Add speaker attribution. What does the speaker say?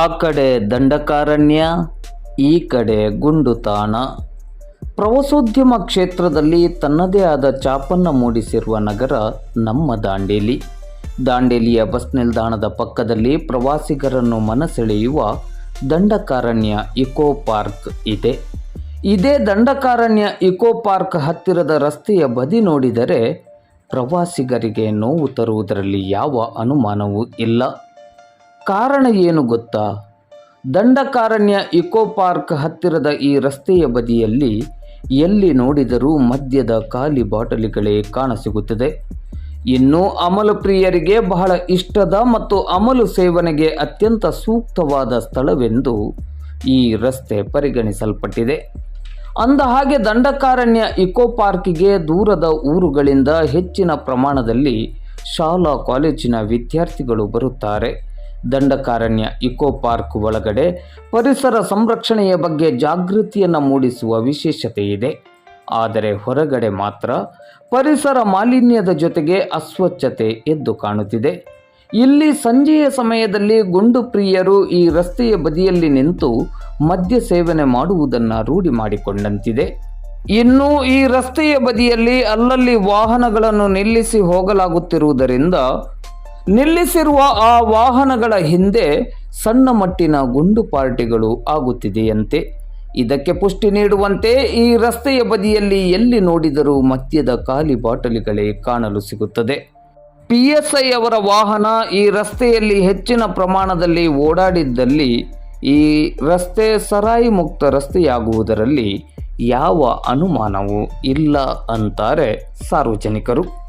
Speaker 1: ಆ ಕಡೆ ದಂಡಕಾರಣ್ಯ, ಈ ಕಡೆ ಗುಂಡುತಾಣ. ಪ್ರವಾಸೋದ್ಯಮ ಕ್ಷೇತ್ರದಲ್ಲಿ ತನ್ನದೇ ಆದ ಚಾಪನ್ನು ಮೂಡಿಸಿರುವ ನಗರ ನಮ್ಮ ದಾಂಡೇಲಿ. ದಾಂಡೇಲಿಯ ಬಸ್ ನಿಲ್ದಾಣದ ಪಕ್ಕದಲ್ಲಿ ಪ್ರವಾಸಿಗರನ್ನು ಮನಸೆಳೆಯುವ ದಂಡಕಾರಣ್ಯ ಇಕೋ ಪಾರ್ಕ್ ಇದೆ. ಇದೇ ದಂಡಕಾರಣ್ಯ ಇಕೋ ಪಾರ್ಕ್ ಹತ್ತಿರದ ರಸ್ತೆಯ ಬದಿ ನೋಡಿದರೆ ಪ್ರವಾಸಿಗರಿಗೆ ನೋವು ತರುವುದರಲ್ಲಿ ಯಾವ ಅನುಮಾನವೂ ಇಲ್ಲ. ಕಾರಣ ಏನು ಗೊತ್ತಾ? ದಂಡಕಾರಣ್ಯ ಇಕೋ ಪಾರ್ಕ್ ಹತ್ತಿರದ ಈ ರಸ್ತೆಯ ಬದಿಯಲ್ಲಿ ಎಲ್ಲಿ ನೋಡಿದರೂ ಮದ್ಯದ ಖಾಲಿ ಬಾಟಲಿಗಳೇ ಕಾಣಸಿಗುತ್ತದೆ. ಇನ್ನು ಅಮಲು ಪ್ರಿಯರಿಗೆ ಬಹಳ ಇಷ್ಟದ ಮತ್ತು ಅಮಲು ಸೇವನೆಗೆ ಅತ್ಯಂತ ಸೂಕ್ತವಾದ ಸ್ಥಳವೆಂದು ಈ ರಸ್ತೆ ಪರಿಗಣಿಸಲ್ಪಟ್ಟಿದೆ. ಅಂದ ಹಾಗೆ ದಂಡಕಾರಣ್ಯ ಇಕೋ ಪಾರ್ಕಿಗೆ ದೂರದ ಊರುಗಳಿಂದ ಹೆಚ್ಚಿನ ಪ್ರಮಾಣದಲ್ಲಿ ಶಾಲಾ ಕಾಲೇಜಿನ ವಿದ್ಯಾರ್ಥಿಗಳು ಬರುತ್ತಾರೆ. ದಂಡಕಾರಣ್ಯ ಇಕೋ ಪಾರ್ಕ್ ಒಳಗಡೆ ಪರಿಸರ ಸಂರಕ್ಷಣೆಯ ಬಗ್ಗೆ ಜಾಗೃತಿಯನ್ನು ಮೂಡಿಸುವ ವಿಶೇಷತೆ ಇದೆ. ಆದರೆ ಹೊರಗಡೆ ಮಾತ್ರ ಪರಿಸರ ಮಾಲಿನ್ಯದ ಜೊತೆಗೆ ಅಸ್ವಚ್ಛತೆ ಎದ್ದು ಕಾಣುತ್ತಿದೆ. ಇಲ್ಲಿ ಸಂಜೆಯ ಸಮಯದಲ್ಲಿ ಗುಂಡು ಪ್ರಿಯರು ಈ ರಸ್ತೆಯ ಬದಿಯಲ್ಲಿ ನಿಂತು ಮದ್ಯ ಸೇವನೆ ಮಾಡುವುದನ್ನು ರೂಢಿ ಮಾಡಿಕೊಂಡಂತಿದೆ. ಇನ್ನು ಈ ರಸ್ತೆಯ ಬದಿಯಲ್ಲಿ ಅಲ್ಲಲ್ಲಿ ವಾಹನಗಳನ್ನು ನಿಲ್ಲಿಸಿ ಹೋಗಲಾಗುತ್ತಿರುವುದರಿಂದ ನಿಲ್ಲಿಸಿರುವ ಆ ವಾಹನಗಳ ಹಿಂದೆ ಸಣ್ಣ ಮಟ್ಟಿನ ಗುಂಡು ಪಾರ್ಟಿಗಳು ಆಗುತ್ತಿದೆಯಂತೆ. ಇದಕ್ಕೆ ಪುಷ್ಟಿ ನೀಡುವಂತೆ ಈ ರಸ್ತೆಯ ಬದಿಯಲ್ಲಿ ಎಲ್ಲಿ ನೋಡಿದರೂ ಮದ್ಯದ ಖಾಲಿ ಬಾಟಲಿಗಳೇ ಕಾಣಲು ಸಿಗುತ್ತದೆ. ಪಿ ಎಸ್ ಐ ಅವರ ವಾಹನ ಈ ರಸ್ತೆಯಲ್ಲಿ ಹೆಚ್ಚಿನ ಪ್ರಮಾಣದಲ್ಲಿ ಓಡಾಡಿದ್ದಲ್ಲಿ ಈ ರಸ್ತೆ ಸರಾಯಿ ಮುಕ್ತ ರಸ್ತೆಯಾಗುವುದರಲ್ಲಿ ಯಾವ ಅನುಮಾನವೂ ಇಲ್ಲ ಅಂತಾರೆ ಸಾರ್ವಜನಿಕರು.